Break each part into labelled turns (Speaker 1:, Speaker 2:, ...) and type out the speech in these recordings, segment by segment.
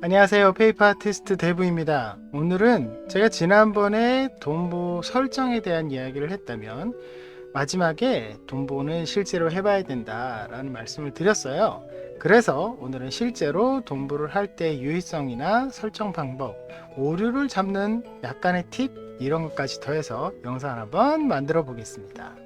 Speaker 1: 안녕하세요. 페이퍼 아티스트 대부입니다. 오늘은 제가 지난번에 돈보 설정에 대한 이야기를 했다면 마지막에 돈보는 실제로 해봐야 된다 라는 말씀을 드렸어요. 그래서 오늘은 실제로 돈보를 할 때 유의성이나 설정 방법, 오류를 잡는 약간의 팁 이런 것까지 더해서 영상 한번 만들어 보겠습니다.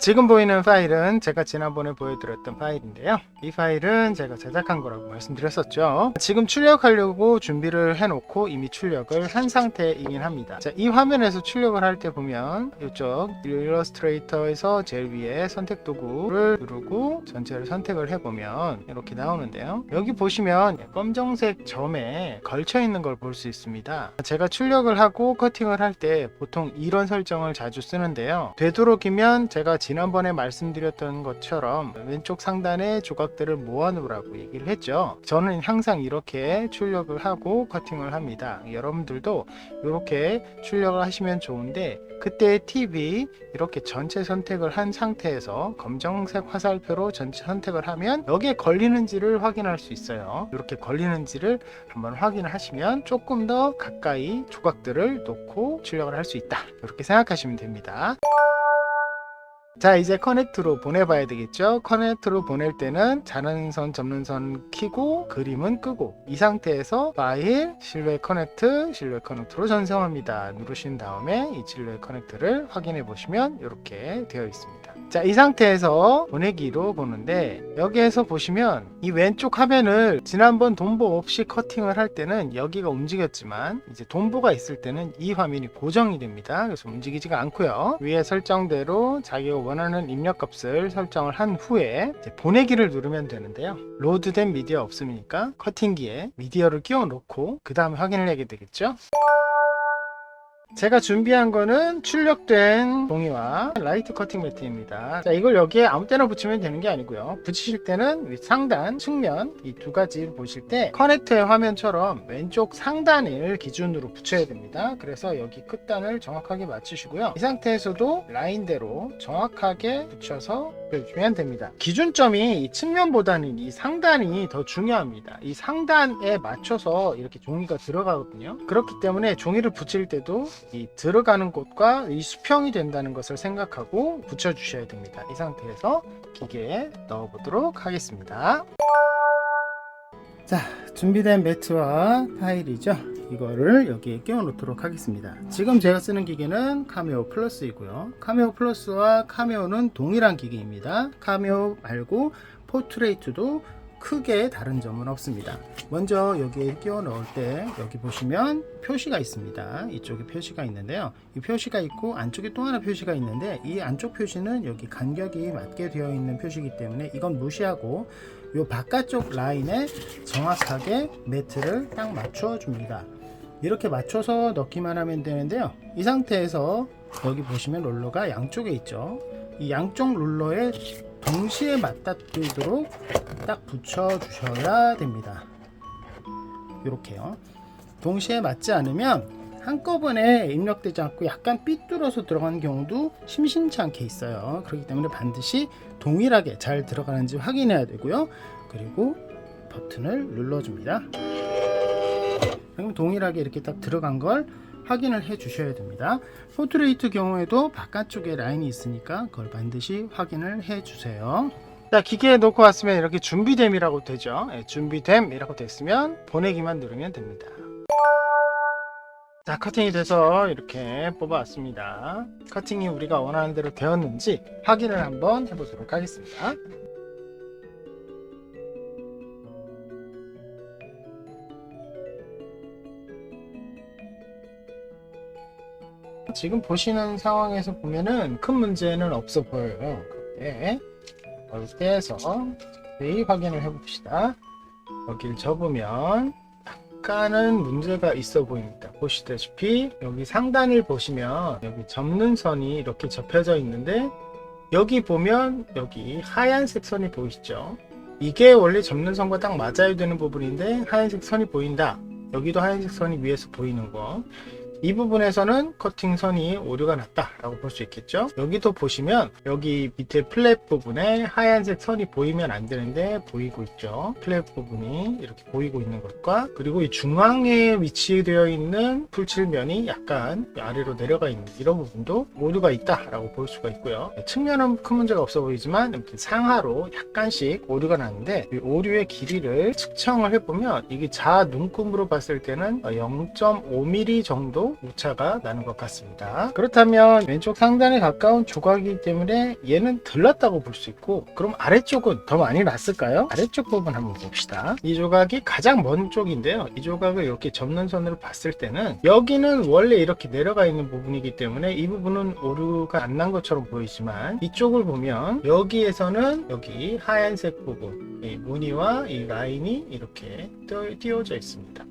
Speaker 1: 지금 보이는 파일은 제가 지난번에 보여드렸던 파일인데요. 이 파일은 제가 제작한 거라고 말씀드렸었죠. 지금 출력하려고 준비를 해놓고 이미 출력을 한 상태이긴 합니다. 자, 이 화면에서 출력을 할 때 보면 이쪽 일러스트레이터에서 제일 위에 선택 도구를 누르고 전체를 선택을 해보면 이렇게 나오는데요. 여기 보시면 검정색 점에 걸쳐 있는 걸 볼 수 있습니다. 제가 출력을 하고 커팅을 할 때 보통 이런 설정을 자주 쓰는데요. 되도록이면 제가 지난번에 말씀드렸던 것처럼 왼쪽 상단에 조각들을 모아놓으라고 얘기를 했죠. 저는 항상 이렇게 출력을 하고 커팅을 합니다. 여러분들도 이렇게 출력을 하시면 좋은데 그때 팁이 이렇게 전체 선택을 한 상태에서 검정색 화살표로 전체 선택을 하면 여기에 걸리는지를 확인할 수 있어요. 이렇게 걸리는지를 한번 확인을 하시면 조금 더 가까이 조각들을 놓고 출력을 할 수 있다. 이렇게 생각하시면 됩니다. 자 이제 커넥트로 보내봐야 되겠죠? 커넥트로 보낼 때는 자는 선 접는 선 키고 그림은 끄고 이 상태에서 파일 실루엣 커넥트 실루엣 커넥트로 전송합니다. 누르신 다음에 이 실루엣 커넥트를 확인해 보시면 이렇게 되어 있습니다 자 이 상태에서 보내기로 보는데 여기에서 보시면 이 왼쪽 화면을 지난번 돈보 없이 커팅을 할 때는 여기가 움직였지만 이제 돈보가 있을 때는 이 화면이 고정이 됩니다 그래서 움직이지가 않고요 위에 설정대로 자기가 원하는 입력값을 설정을 한 후에 보내기를 누르면 되는데요. 로드된 미디어 없으니까 커팅기에 미디어를 끼워 놓고 그 다음에 확인을 하게 되겠죠. 제가 준비한 거는 출력된 종이와 라이트 커팅 매트입니다. 자, 이걸 여기에 아무 때나 붙이면 되는 게 아니고요. 붙이실 때는 위 상단, 측면 이 두 가지를 보실 때 커넥터의 화면처럼 왼쪽 상단을 기준으로 붙여야 됩니다. 그래서 여기 끝단을 정확하게 맞추시고요. 이 상태에서도 라인대로 정확하게 붙여서 주면 됩니다. 기준점이 이 측면보다는 이 상단이 더 중요합니다. 이 상단에 맞춰서 이렇게 종이가 들어가거든요. 그렇기 때문에 종이를 붙일 때도 이 들어가는 곳과 이 수평이 된다는 것을 생각하고 붙여주셔야 됩니다. 이 상태에서 기계에 넣어보도록 하겠습니다. 자, 준비된 매트와 파일이죠. 이거를 여기에 끼워 놓도록 하겠습니다. 지금 제가 쓰는 기계는 카메오 플러스이고요. 카메오 플러스와 카메오는 동일한 기계입니다. 카메오 말고 포트레이트도 크게 다른 점은 없습니다. 먼저 여기에 끼워 넣을 때 여기 보시면 표시가 있습니다. 이쪽에 표시가 있는데요. 이 표시가 있고 안쪽에 또 하나 표시가 있는데 이 안쪽 표시는 여기 간격이 맞게 되어 있는 표시이기 때문에 이건 무시하고 이 바깥쪽 라인에 정확하게 매트를 딱 맞춰 줍니다. 이렇게 맞춰서 넣기만 하면 되는데요. 이 상태에서 여기 보시면 롤러가 양쪽에 있죠. 이 양쪽 롤러에 동시에 맞닿도록 딱 붙여 주셔야 됩니다. 이렇게요. 동시에 맞지 않으면 한꺼번에 입력되지 않고 약간 삐뚤어서 들어가는 경우도 심심치 않게 있어요. 그렇기 때문에 반드시 동일하게 잘 들어가는지 확인해야 되고요. 그리고 버튼을 눌러줍니다. 그럼 동일하게 이렇게 딱 들어간 걸 확인을 해 주셔야 됩니다. 포트레이트 경우에도 바깥쪽에 라인이 있으니까 그걸 반드시 확인을 해 주세요. 자, 기계에 놓고 왔으면 이렇게 준비됨이라고 되죠. 예, 준비됨이라고 됐으면 보내기만 누르면 됩니다. 자, 커팅이 돼서 이렇게 뽑아왔습니다. 커팅이 우리가 원하는 대로 되었는지 확인을 한번 해보도록 하겠습니다. 지금 보시는 상황에서 보면은 큰 문제는 없어 보여요. 그런데 이렇게 해서 자세히 확인을 해봅시다. 여기를 접으면 약간은 문제가 있어 보입니다. 보시다시피 여기 상단을 보시면 여기 접는 선이 이렇게 접혀져 있는데 여기 보면 여기 하얀색 선이 보이시죠? 이게 원래 접는 선과 딱 맞아야 되는 부분인데 하얀색 선이 보인다. 여기도 하얀색 선이 위에서 보이는 거. 이 부분에서는 커팅선이 오류가 났다라고 볼 수 있겠죠. 여기도 보시면 여기 밑에 플랫 부분에 하얀색 선이 보이면 안 되는데 보이고 있죠. 플랫 부분이 이렇게 보이고 있는 것과 그리고 이 중앙에 위치되어 있는 풀칠면이 약간 아래로 내려가 있는 이런 부분도 오류가 있다라고 볼 수가 있고요. 측면은 큰 문제가 없어 보이지만 이렇게 상하로 약간씩 오류가 나는데 이 오류의 길이를 측정을 해보면 이게 자 눈금으로 봤을 때는 0.5mm 정도 오차가 나는 것 같습니다. 그렇다면 왼쪽 상단에 가까운 조각이기 때문에 얘는 덜 났다고 볼 수 있고 그럼 아래쪽은 더 많이 났을까요? 아래쪽 부분 한번 봅시다. 이 조각이 가장 먼 쪽인데요. 이 조각을 이렇게 접는 선으로 봤을 때는 여기는 원래 이렇게 내려가 있는 부분이기 때문에 이 부분은 오류가 안 난 것처럼 보이지만 이쪽을 보면 여기에서는 여기 하얀색 부분 이 무늬와 이 라인이 이렇게 띄어져 있습니다.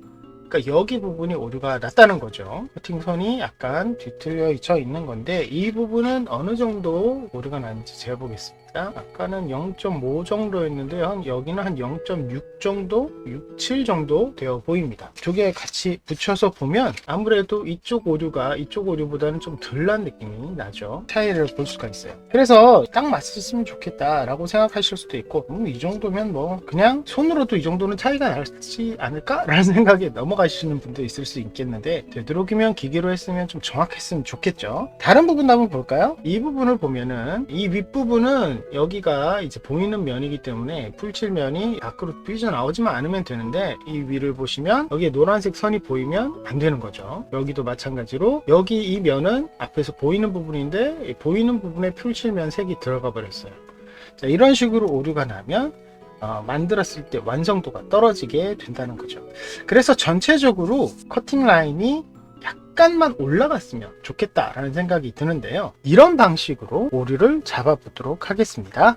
Speaker 1: 그러니까 여기 부분이 오류가 났다는 거죠. 커팅선이 약간 뒤틀려 있는 건데 이 부분은 어느 정도 오류가 났는지 재보겠습니다. 아까는 0.5 정도였는데 한 여기는 한 0.6 정도, 6, 7 정도 되어 보입니다. 두 개 같이 붙여서 보면 아무래도 이쪽 오류가 이쪽 오류보다는 좀 덜난 느낌이 나죠. 차이를 볼 수가 있어요. 그래서 딱 맞췄으면 좋겠다 라고 생각하실 수도 있고 음, 이 정도면 뭐 그냥 손으로도 이 정도는 차이가 나지 않을까 라는 생각에 넘어가시는 분도 있을 수 있겠는데 되도록이면 기계로 했으면 좀 정확했으면 좋겠죠. 다른 부분도 한번 볼까요? 이 부분을 보면은 이 윗부분은 여기가 이제 보이는 면이기 때문에 풀칠면이 밖으로 삐져나오지만 않으면 되는데 이 위를 보시면 여기에 노란색 선이 보이면 안 되는 거죠. 여기도 마찬가지로 여기 이 면은 앞에서 보이는 부분인데 이 보이는 부분에 풀칠면 색이 들어가 버렸어요. 자, 이런 식으로 오류가 나면 어, 만들었을 때 완성도가 떨어지게 된다는 거죠. 그래서 전체적으로 커팅 라인이 약간만 올라갔으면 좋겠다라는 생각이 드는데요. 이런 방식으로 오류를 잡아보도록 하겠습니다.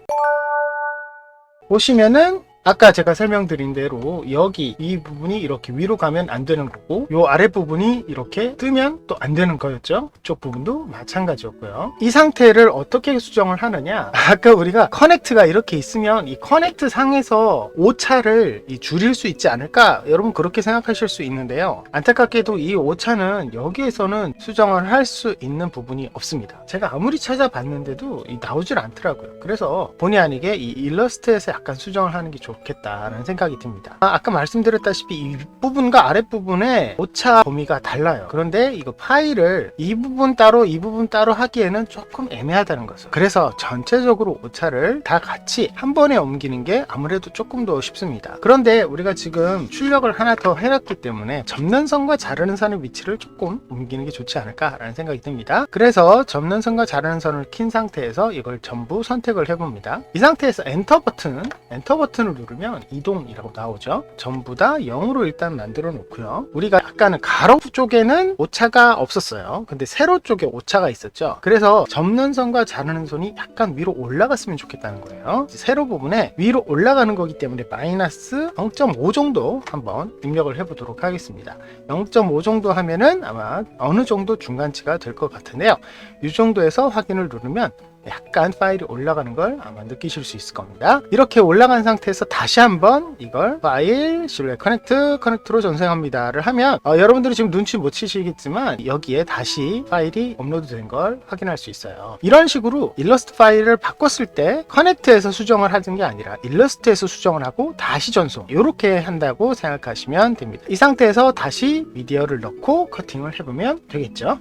Speaker 1: 보시면은 아까 제가 설명드린 대로 여기 이 부분이 이렇게 위로 가면 안 되는 거고 요 아래 부분이 이렇게 뜨면 또 안 되는 거였죠? 이쪽 부분도 마찬가지였고요. 이 상태를 어떻게 수정을 하느냐? 아까 우리가 커넥트가 이렇게 있으면 이 커넥트 상에서 오차를 이 줄일 수 있지 않을까? 여러분 그렇게 생각하실 수 있는데요. 안타깝게도 이 오차는 여기에서는 수정을 할 수 있는 부분이 없습니다. 제가 아무리 찾아봤는데도 이 나오질 않더라고요. 그래서 본의 아니게 이 일러스트에서 약간 수정을 하는 게 좋 겠다라는 생각이 듭니다. 아, 까 말씀드렸다시피 이 윗부분과 아랫부분의 오차 범위가 달라요. 그런데 이거 파일을 이 부분 따로 이 부분 따로 하기에는 조금 애매하다는 거죠. 그래서 전체적으로 오차를 다 같이 한 번에 옮기는 게 아무래도 조금 더 쉽습니다. 그런데 우리가 지금 출력을 하나 더 해놨기 때문에 접는 선과 자르는 선의 위치를 조금 옮기는 게 좋지 않을까 라는 생각이 듭니다. 그래서 접는 선과 자르는 선을 킨 상태에서 이걸 전부 선택을 해봅니다. 이 상태에서 엔터 버튼, 엔터 버튼을 누르면 이동이라고 나오죠. 전부 다 0으로 일단 만들어 놓고요. 우리가 아까는 가로 쪽에는 오차가 없었어요. 근데 세로 쪽에 오차가 있었죠. 그래서 접는 선과 자르는 선이 약간 위로 올라갔으면 좋겠다는 거예요. 세로 부분에 위로 올라가는 거기 때문에 마이너스 0.5 정도 한번 입력을 해 보도록 하겠습니다. 0.5 정도 하면은 아마 어느 정도 중간치가 될 것 같은데요. 이 정도에서 확인을 누르면 약간 파일이 올라가는 걸 아마 느끼실 수 있을 겁니다. 이렇게 올라간 상태에서 다시 한번 이걸 파일 실루엣 커넥트 커넥트로 전송합니다를 하면 어, 여러분들이 지금 눈치 못 채시겠지만 여기에 다시 파일이 업로드된 걸 확인할 수 있어요. 이런 식으로 일러스트 파일을 바꿨을 때 커넥트에서 수정을 하는 게 아니라 일러스트에서 수정을 하고 다시 전송 이렇게 한다고 생각하시면 됩니다. 이 상태에서 다시 미디어를 넣고 커팅을 해보면 되겠죠.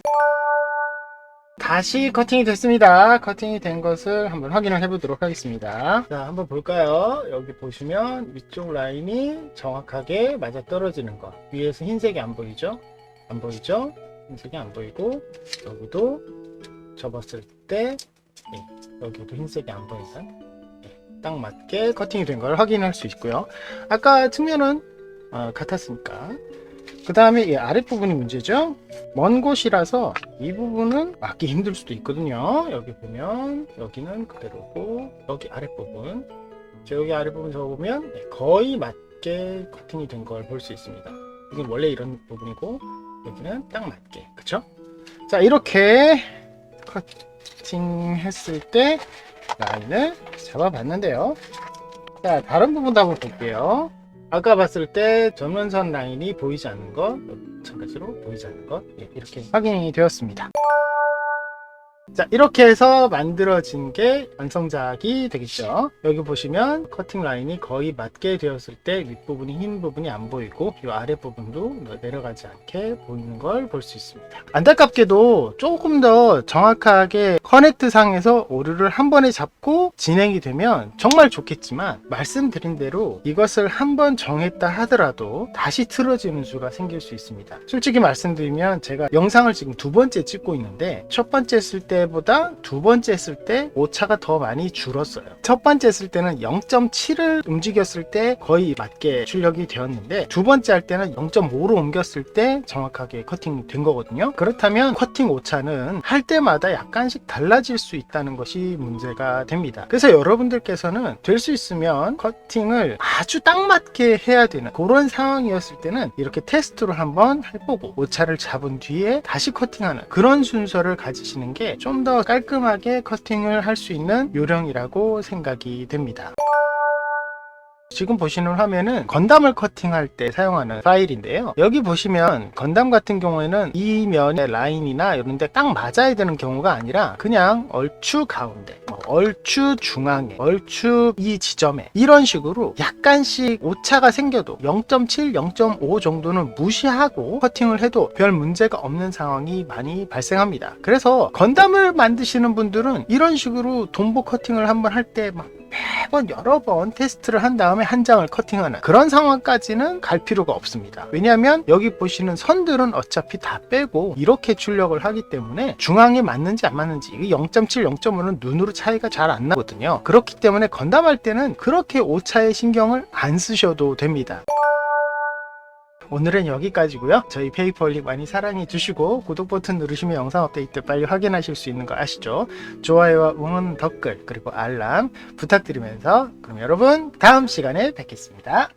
Speaker 1: 다시 커팅이 됐습니다. 커팅이 된 것을 한번 확인을 해보도록 하겠습니다. 자, 한번 볼까요? 여기 보시면 위쪽 라인이 정확하게 맞아 떨어지는 것. 위에서 흰색이 안 보이죠? 안 보이죠? 흰색이 안 보이고, 여기도 접었을 때, 예, 여기도 흰색이 안 보이는, 예, 딱 맞게 커팅이 된 걸 확인할 수 있고요. 아까 측면은 어, 같았으니까. 그 다음에 이 아랫부분이 문제죠. 먼 곳이라서 이 부분은 맞기 힘들 수도 있거든요. 여기 보면 여기는 그대로고 여기 아랫부분 자, 여기 아랫부분 적어보면 네, 거의 맞게 커팅이 된 걸 볼 수 있습니다. 이건 원래 이런 부분이고 여기는 딱 맞게 그쵸? 자 이렇게 커팅 했을 때 라인을 잡아봤는데요. 자 다른 부분도 한번 볼게요. 아까 봤을 때 전원선 라인이 보이지 않는 것 마찬가지로 보이지 않는 것 예, 이렇게 확인이 되었습니다. 자 이렇게 해서 만들어진 게 완성작이 되겠죠? 여기 보시면 커팅 라인이 거의 맞게 되었을 때 윗부분이 흰 부분이 안 보이고 이 아랫부분도 내려가지 않게 보이는 걸 볼 수 있습니다. 안타깝게도 조금 더 정확하게 커넥트 상에서 오류를 한 번에 잡고 진행이 되면 정말 좋겠지만 말씀드린 대로 이것을 한 번 정했다 하더라도 다시 틀어지는 수가 생길 수 있습니다. 솔직히 말씀드리면 제가 영상을 지금 두 번째 찍고 있는데 첫 번째 했을 때보다 두 번째 했을 때 오차가 더 많이 줄었어요. 첫 번째 했을 때는 0.7을 움직였을 때 거의 맞게 출력이 되었는데 두 번째 할 때는 0.5로 옮겼을 때 정확하게 커팅이 된 거거든요. 그렇다면 커팅 오차는 할 때마다 약간씩 달라질 수 있다는 것이 문제가 됩니다. 그래서 여러분들께서는 될 수 있으면 커팅을 아주 딱 맞게 해야 되는 그런 상황이었을 때는 이렇게 테스트로 한번 해보고 오차를 잡은 뒤에 다시 커팅하는 그런 순서를 가지시는 게 좀더 깔끔하게 커팅을 할 수 있는 요령이라고 생각이 됩니다. 지금 보시는 화면은 건담을 커팅할 때 사용하는 파일인데요. 여기 보시면 건담 같은 경우에는 이 면의 라인이나 이런 데 딱 맞아야 되는 경우가 아니라 그냥 얼추 가운데, 뭐 얼추 중앙에, 얼추 이 지점에 이런 식으로 약간씩 오차가 생겨도 0.7, 0.5 정도는 무시하고 커팅을 해도 별 문제가 없는 상황이 많이 발생합니다. 그래서 건담을 만드시는 분들은 이런 식으로 돈보 커팅을 한번 할 때 막 매번 여러 번 테스트를 한 다음에 한 장을 커팅하는 그런 상황까지는 갈 필요가 없습니다. 왜냐하면 여기 보시는 선들은 어차피 다 빼고 이렇게 출력을 하기 때문에 중앙에 맞는지 안 맞는지 0.7, 0.5는 눈으로 차이가 잘 안 나거든요. 그렇기 때문에 건담할 때는 그렇게 오차에 신경을 안 쓰셔도 됩니다. 오늘은 여기까지고요. 저희 페이퍼올릭 많이 사랑해 주시고 구독 버튼 누르시면 영상 업데이트 빨리 확인하실 수 있는 거 아시죠? 좋아요와 응원 댓글 그리고 알람 부탁드리면서 그럼 여러분 다음 시간에 뵙겠습니다.